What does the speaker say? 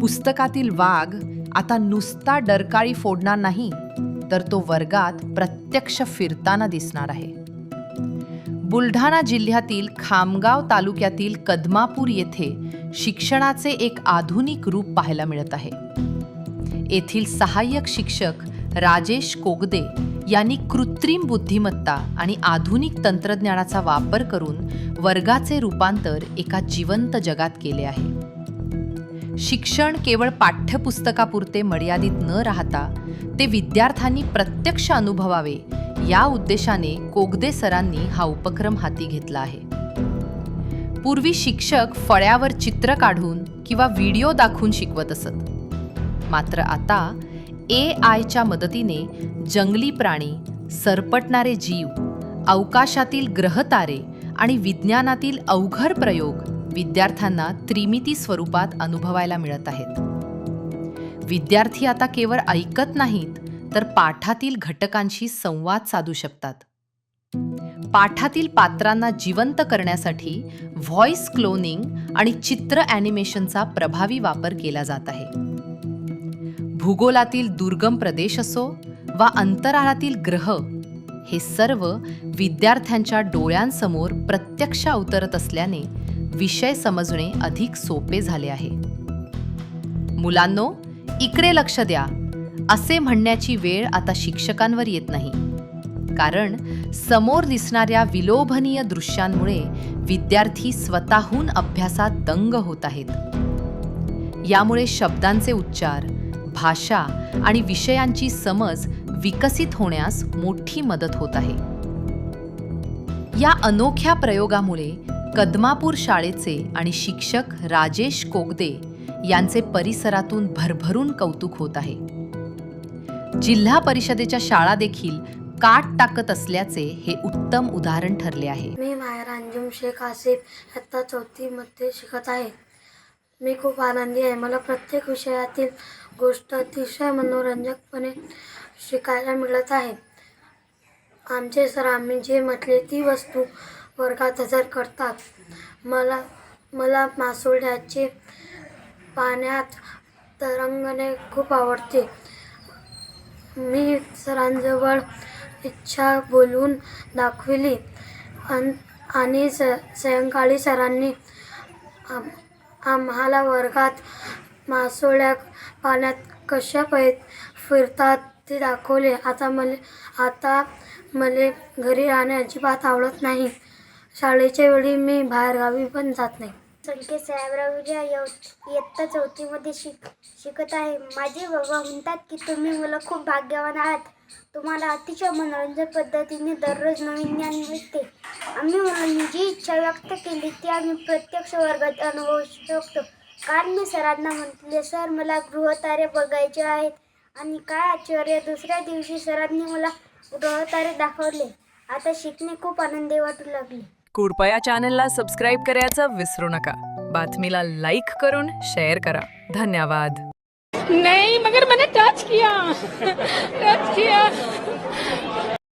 पुस्तकातील वाघ आता नुसता डरकाळी फोडणार नाही तर तो वर्गात प्रत्यक्ष फिरताना दिसणार आहे. बुलढाणा जिल्ह्यातील खामगाव तालुक्यातील कदमापूर येथे शिक्षणाचे एक आधुनिक रूप पाहायला मिळत आहे. येथील सहाय्यक शिक्षक राजेश कोगदे यांनी कृत्रिम बुद्धिमत्ता आणि आधुनिक तंत्रज्ञानाचा वापर करून वर्गाचे रूपांतर एका जिवंत जगात केले आहे. शिक्षण केवळ पाठ्यपुस्तकापुरते मर्यादित न राहता ते विद्यार्थ्यांनी प्रत्यक्ष अनुभवावे या उद्देशाने कोगदे सरांनी हा उपक्रम हाती घेतला आहे. पूर्वी शिक्षक फळ्यावर चित्र काढून किंवा व्हिडिओ दाखवून शिकवत असत. मात्र आता ए आयच्या मदतीने जंगली प्राणी सरपटणारे जीव अवकाशातील ग्रहतारे आणि विज्ञानातील अवघड प्रयोग विद्यार्थ्यांना त्रिमिती स्वरूपात अनुभवायला मिळत आहेत. विद्यार्थी आता केवळ ऐकत नाहीत तर पाठातील घटकांशी संवाद साधू शकतात. पाठातील पात्रांना जिवंत करण्यासाठी व्हॉइस क्लोनिंग आणि चित्र ॲनिमेशनचा प्रभावी वापर केला जात आहे. भूगोलातील दुर्गम प्रदेश असो वा अंतराळातील ग्रह हे सर्व विद्यार्थ्यांच्या डोळ्यांसमोर प्रत्यक्ष अवतरत असल्याने विषय समजणे अधिक सोपे झाले आहे. मुलांनो इकडे लक्ष द्या. असे म्हणण्याची वेळ आता शिक्षकांवर येत नाही. कारण समोर दिसणाऱ्या विलोभनीय दृश्यांमुळे विद्यार्थी स्वतःहून अभ्यासात दंग होत आहेत. यामुळे शब्दांचे उच्चार भाषा आणि विषयांची समज विकसित होण्यास मोठी मदत होत आहे. या अनोख्या प्रयोगामुळे कदमापूर शाळेचे आणि शिक्षक राजेश कोगदे यांचे परिसरातून भरभरून कौतुक होत आहे. जिल्हा परिषदेच्या शाळा देखील काट टाकत असल्याचे हे उत्तम उदाहरण ठरले आहे. मी माहेर अंजुम शेख आसिफ इयत्ता चौथीमध्ये शिकत आहे. मी खूप आनंदी आहे. मला प्रत्येक विषयातील गोष्ट अतिशय मनोरंजकपणे शिकायला मिळत आहे. आमचे सर आम्ही जे म्हटले ती वस्तू वर्गात हजर करतात. मला मला मासोळ्याचे पाण्यात तरंगणे खूप आवडते. मी सरांजवळ इच्छा बोलून दाखविली. अन आणि स सायंकाळी सरांनी आम आम्हाला वर्गात मासोळ्या पाण्यात कशा पै फिरतात ते दाखवले. आता मला आता मला घरी राहणे अजिबात आवडत नाही. शाळेच्या वेळी मी बाहेरगावी पण जात नाही. संकेत साहेबराव विजय इयत्ता चौथीमध्ये शिक शिकत आहे. माझे बाबा म्हणतात की तुम्ही मुलं खूप भाग्यवान आहात. तुम्हाला अतिशय मनोरंजक पद्धतीने दररोज नवीन ज्ञान मिळते. आम्ही मुलांनी जी इच्छा व्यक्त केली ती आम्ही प्रत्यक्ष वर्गात अनुभवू शकतो. कारण मी सरांना म्हटले सर मला गृहतारे बघायचे आहेत आणि काय आश्चर्य दुसऱ्या दिवशी सरांनी मला गृहतारे दाखवले. आता शिकणे खूप आनंदी वाटू लागले. कृपया चॅनलला सबस्क्राईब करायचं विसरू नका. बातमीला लाईक करून शेअर करा. धन्यवाद. नाही मगर मैंने टच किया. Touch KIA.